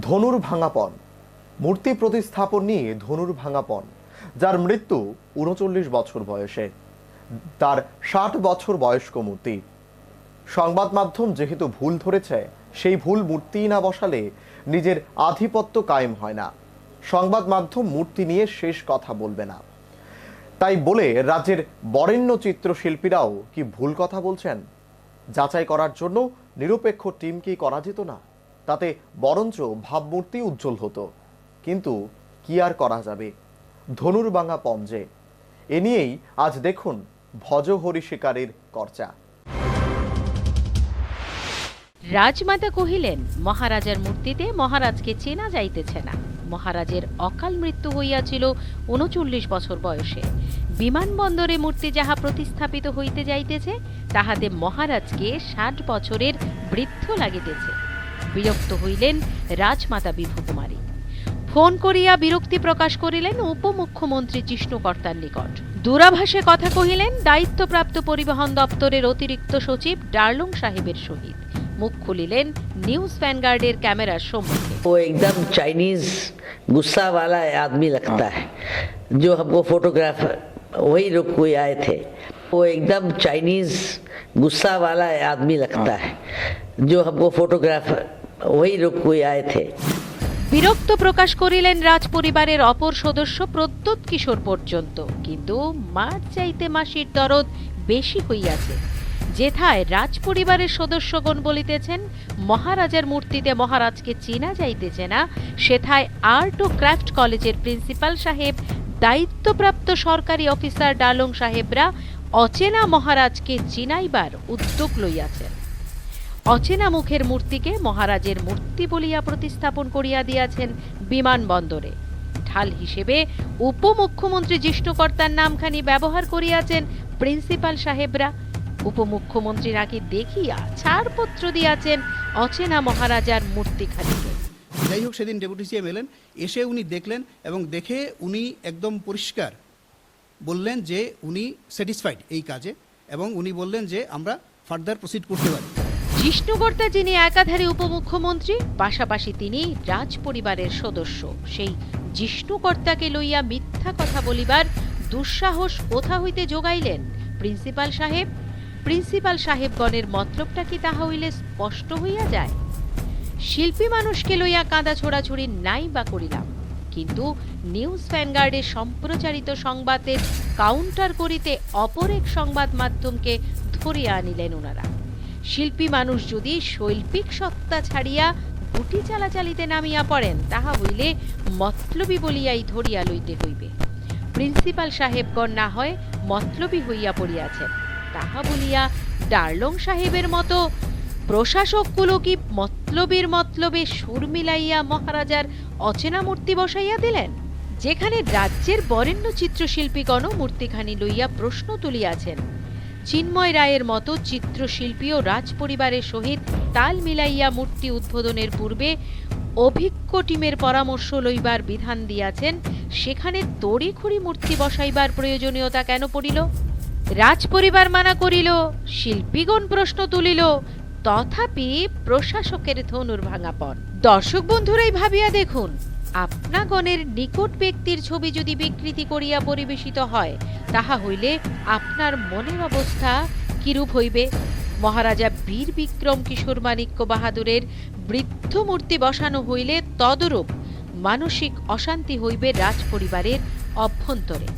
ধনুর ভাঙাপন মূর্তি প্রতিস্থাপন নিয়ে ধনুর ভাঙাপন যার মৃত্যু উনচল্লিশ বছর বয়সে। তার ষাট বছর বয়স্ক মূর্তি। সংবাদ মাধ্যম যেহেতু ভুল ধরেছে, সেই ভুল মূর্তি না বসালে নিজের আধিপত্য কায়েম হয় না। সংবাদ মাধ্যম মূর্তি নিয়ে শেষ কথা বলবে না। তাই বলে রাজ্যের বরেণ্য চিত্রশিল্পীরাও কি ভুল কথা বলছেন? যাচাই করার জন্য নিরপেক্ষ টিম কি করা যেত না? তাতে বরঞ্চ ভাবমূর্তি উজ্জ্বল হতো। কিন্তু কি আর করা যাবে? ধনুর্বাঙা পঞ্জে। এ নিয়েই আজ দেখুন ভজহরি শিকারীর কর্চা রাজমাতা কহিলেন, মহারাজার মূর্তিতে মহারাজকে চেনা যাইতেছে না। মহারাজের অকাল মৃত্যু হইয়াছিল উনচল্লিশ বছর বয়সে। বিমানবন্দরে মূর্তি যাহা প্রতিস্থাপিত হইতে যাইতেছে, তাহাতে মহারাজকে ষাট বছরের বৃদ্ধ লাগিতেছে। বিরক্ত হইলেন রাজমাতা বিভুকুমারী ফোন করিয়া বিরক্তি প্রকাশ করিলেন উপমুখ্যমন্ত্রী জিষ্ণুকর্তার নিকট দূরাভাষে কথা কহিলেন দায়িত্বপ্রাপ্ত পরিবহন দপ্তরের অতিরিক্ত সচিব ডার্লুং সাহেবের সহিত মুখ খুলিলেন নিউজ ভ্যানগার্ডের ক্যামেরার সম্মুখে वो एकदम चाइनीज गुस्सा वाला आदमी लगता है जो हमको फोटोग्राफ वही लोग कोई आए थे वो एकदम चाइनीज गुस्सा वाला आदमी लगता है जो हमको फोटोग्राफ वही लोग कोई आए थे বিরক্ত প্রকাশ করিলেন রাজ পরিবারের অপর সদস্য প্রদ্যোৎ কিশোর পর্যন্ত কিন্তু মার চাইতে মাসির দরদ বেশি হইয়াছে যেথায় রাজ পরিবারের সদস্যগণ বলিতেছেন মহারাজার মূর্তিতে মহারাজকে চেনা যাইতেছে না সেথায় আর্ট ও ক্রাফট কলেজের প্রিন্সিপাল সাহেব দায়িত্বপ্রাপ্ত সরকারি অফিসার ডালং সাহেবরা অচেনা মহারাজকে চিনাইবার উদ্যোগ লইয়াছেন অচেনা মুখের মূর্তিকে মহারাজের মূর্তি বলিয়া প্রতিস্থাপন করিয়া দিয়াছেন বিমানবন্দরে। ঢাল হিসেবে উপমুখ্যমন্ত্রী জিষ্ণুকর্তার নামখানি ব্যবহার করিয়াছেন প্রিন্সিপাল সাহেবরা। উপমুখ্যমন্ত্রী নাকি দেখিয়া ছাড়পত্র দিয়াছেন অচেনা মহারাজার মূর্তিখানিকে। যাই হোক, সেদিন ডেপুটি সিএম এলেন, এসে উনি দেখলেন এবং দেখে উনি একদম পরিষ্কার। বললেন যে উনি স্যাটিসফাইড এই কাজে এবং উনি বললেন যে আমরা ফার্দার প্রসিড করতে পারি। জিষ্ণুকর্তা যিনি একাধারে উপমুখ্যমন্ত্রী, পাশাপাশি তিনি রাজ পরিবারের সদস্য। সেই জিষ্ণুকর্তাকে লইয়া মিথ্যা কথা বলিবার দুঃসাহস কোথা হইতে যোগাইলেন? প্রিন্সিপাল সাহেব, প্রিন্সিপাল সাহেবগণের মতলবটা কি তাহা হইলে স্পষ্ট হইয়া যায়? শিল্পী মানুষকে লইয়া কাঁদা ছোড়াছুড়ি নাই বা করিলাম, কিন্তু নিউজ ভ্যানগার্ডের সম্প্রচারিত সংবাদের কাউন্টার করিতে অপর এক সংবাদ মাধ্যমকে ধরিয়া আনিলেন ওনারা শিল্পী মানুষ যদি শৈল্পিক সত্তা ছাড়িয়া গুটি চালাচালিতে নামিয়া পড়েন, তাহা হইলে মতলবী বলিয়াই ধরিয়া লইতে হইবে। প্রিন্সিপাল সাহেবগণ না হয় মতলবী হইয়া পড়িয়াছেন। তাহা বলিয়া ডার্লং সাহেবের মতো প্রশাসকগুলো কি মতলবীর মতলবে সুর মিলাইয়া মহারাজার অচেনা মূর্তি বসাইয়া দিলেন? যেখানে রাজ্যের বরেণ্য চিত্রশিল্পীগণও মূর্তিখানি লইয়া প্রশ্ন তুলিয়াছেন। চিন্ময় রায়ের মতো চিত্রশিল্পী চিত্রশিল্পীও রাজপরিবারের সহিত তাল মিলাইয়া মূর্তি উদ্বোধনের পূর্বে অভিজ্ঞ টিমের পরামর্শ লইবার বিধান দিয়াছেন, সেখানে তড়িঘড়ি মূর্তি বসাইবার প্রয়োজনীয়তা কেন পড়িল? রাজপরিবার মানা করিল, শিল্পীগণ প্রশ্ন তুলিল, তথাপি প্রশাসকের ধনুর ভাঙাপন দর্শক বন্ধুরাই ভাবিয়া দেখুন আপনাগণের নিকট ব্যক্তির ছবি যদি বিকৃতি করিয়া পরিবেশিত হয়, তাহা হইলে আপনার মনের অবস্থা কিরূপ হইবে? মহারাজা বীর বিক্রম কিশোর মাণিক্য বাহাদুরের বৃদ্ধ মূর্তি বসানো হইলে তদরূপ মানসিক অশান্তি হইবে রাজপরিবারের অভ্যন্তরে।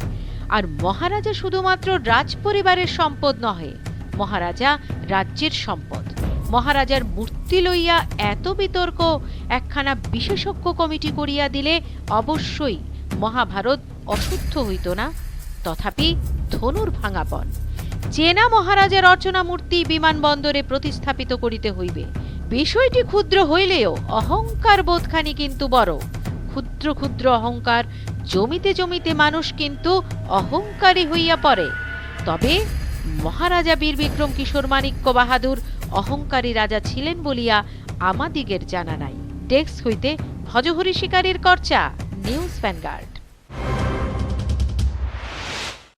আর মহারাজা শুধুমাত্র রাজপরিবারের সম্পদ নহে, মহারাজা রাজ্যের সম্পদ। মহারাজার মূর্তি লইয়া এত বিতর্ক, একখানা বিশেষজ্ঞ কমিটি করিয়া দিলে অবশ্যই মহাভারত অশুদ্ধ হইত না। তথাপি ধনুর ভাঙাপন। চেনা মহারাজার অর্চনা মূর্তি বিমানবন্দরে প্রতিস্থাপিত করিতে হইবে। বিষয়টি ক্ষুদ্র হইলেও অহংকার বোধখানি কিন্তু বড়। ক্ষুদ্র ক্ষুদ্র অহংকার, জমিতে জমিতে মানুষ কিন্তু অহংকারী হইয়া পড়ে। তবে মহারাজা বীর বিক্রম কিশোর মাণিক্য বাহাদুর অহংকারী রাজা ছিলেন বলিয়া আমাদিগের জানা নাই। ডেস্ক হইতে ভজহরি শিকারীর কর্চা নিউজ ভ্যানগার্ড